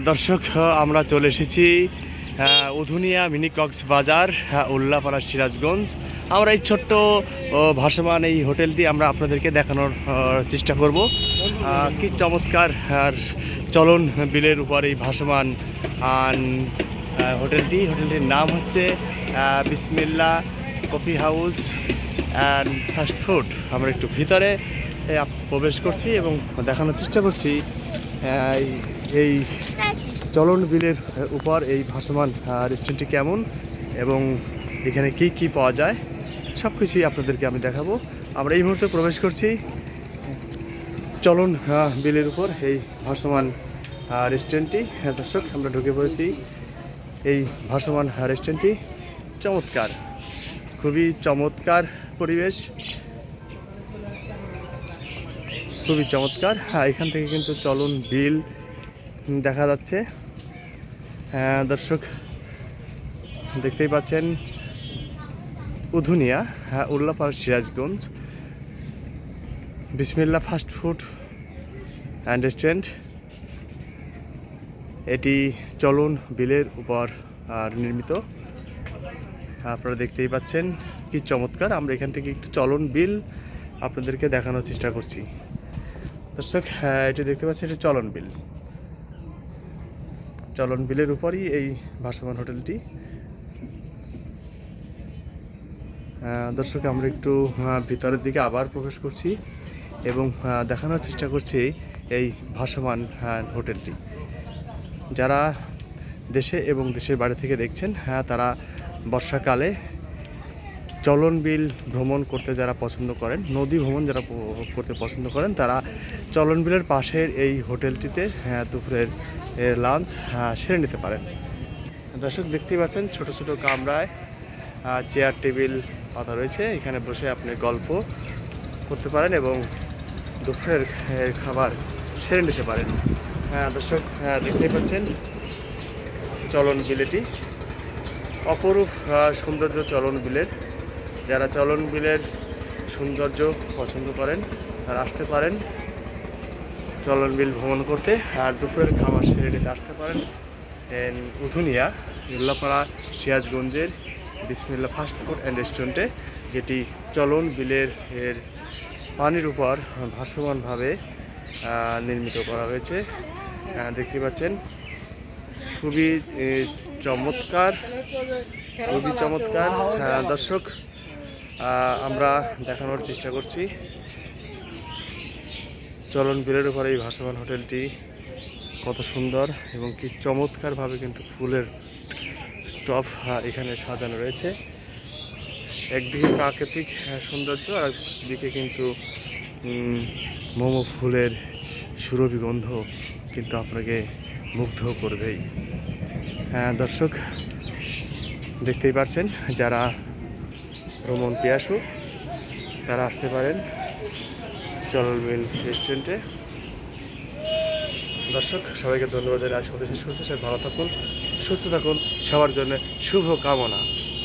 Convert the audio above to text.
দর্শক, আমরা চলে এসেছি উধুনিয়া মিনি কক্সবাজার উল্লাপাড়া সিরাজগঞ্জ। আমরা এই ছোট্ট ভাসমান এই হোটেলটি আমরা আপনাদেরকে দেখানোর চেষ্টা করব। কি চমৎকার, আর চলন বিলের উপর এই ভাসমান হোটেলটি। হোটেলটির নাম হচ্ছে Bismillah coffee house and fast food. আমরা একটু ভিতরে প্রবেশ করছি এবং দেখানোর চেষ্টা করছি এই- চলন বিলের উপর এই ভাসমান রেস্টুরেন্টটি কেমন এবং এখানে কি কি পাওয়া যায় সব কিছুই আপনাদেরকে আমি দেখাবো। আমরা এই মুহূর্তে প্রবেশ করছি চলন বিলের উপর এই ভাসমান রেস্টুরেন্টটি হ্যাঁ দর্শক, আমরা ঢুকে পড়েছি এই ভাসমান রেস্টুরেন্টটি চমৎকার, খুবই চমৎকার পরিবেশ। খুবই চমৎকার। হ্যাঁ এখান থেকে কিন্তু চলন বিল দেখা যাচ্ছে। হ্যাঁ দর্শক, দেখতেই পাচ্ছেন উধুনিয়া হ্যাঁ উল্লাপাড়া সিরাজগঞ্জ, বিসমিল্লা ফাস্ট ফুড অ্যান্ড রেস্টুরেন্ট। এটি চলন বিলের উপর, আর নির্মিত। আপনারা দেখতেই পাচ্ছেন কি চমৎকার। আমরা এখান থেকে একটু চলন বিল আপনাদেরকে দেখানোর চেষ্টা করছি। দর্শক হ্যাঁ এটি দেখতে পাচ্ছেন, এটি চলন বিল। চলন বিলের উপরই এই ভাসমান হোটেলটি। দর্শক আমরা একটু ভিতরের দিকে আবার প্রবেশ করছি এবং দেখানোর চেষ্টা করছি এই ভাসমান হোটেলটি। যারা দেশে এবং দেশের বাইরে থেকে দেখছেন হ্যাঁ তারা বর্ষাকালে চলন বিল ভ্রমণ করতে যারা পছন্দ করেন নদী ভ্রমণ যারা করতে পছন্দ করেন তারা চলন বিলের পাশের এই হোটেলটিতে হ্যাঁ, দুপুরের লাঞ্চ হ্যাঁ, সেরে নিতে পারেন। দর্শক দেখতেই পাচ্ছেন ছোট ছোট কামরায় চেয়ার টেবিল পাতা রয়েছে। এখানে বসে আপনি গল্প করতে পারেন এবং দুপুরের খাবার সেরে নিতে পারেন। হ্যাঁ দর্শক হ্যাঁ, দেখতেই পাচ্ছেন চলন বিলেটি। অপরূপ সৌন্দর্য চলন বিলের। যারা চলন বিলের সৌন্দর্য পছন্দ করেন তারা আসতে পারেন। চলন বিল ভ্রমণ করতে আর দুপুরের খাবার সেরে নিতে আসতে পারেন। উধুনিয়া উল্লাপাড়া সিরাজগঞ্জের বিসমিল্লা ফাস্ট ফুড অ্যান্ড রেস্টুরেন্টে, যেটি চলন বিলের এর পানির উপর ভাসমানভাবে নির্মিত করা হয়েছে। দেখতে পাচ্ছেন, খুবই চমৎকার খুবই চমৎকার। দর্শক আমরা দেখানোর চেষ্টা করছি। চলন বিলের উপর এই ভাসমান হোটেলটি কত সুন্দর এবং কি চমৎকারভাবে কিন্তু ফুলের টপ এখানে সাজানো রয়েছে। একদিকে প্রাকৃতিক সৌন্দর্য, আর একদিকে কিন্তু মোমো ফুলের সুরভি গন্ধ কিন্তু আপনাকে মুগ্ধ করবেই। হ্যাঁ দর্শক, দেখতেই পারছেন, যারা ভ্রমণ পিয়াসু, তারা আসতে পারেন। চলল মিল রেস্টুরেন্টে দর্শক, সবাইকে ধন্যবাদ আজ করতে শেষ করছি। সবাই ভালো থাকুন, সুস্থ থাকুন, সবার জন্য শুভ কামনা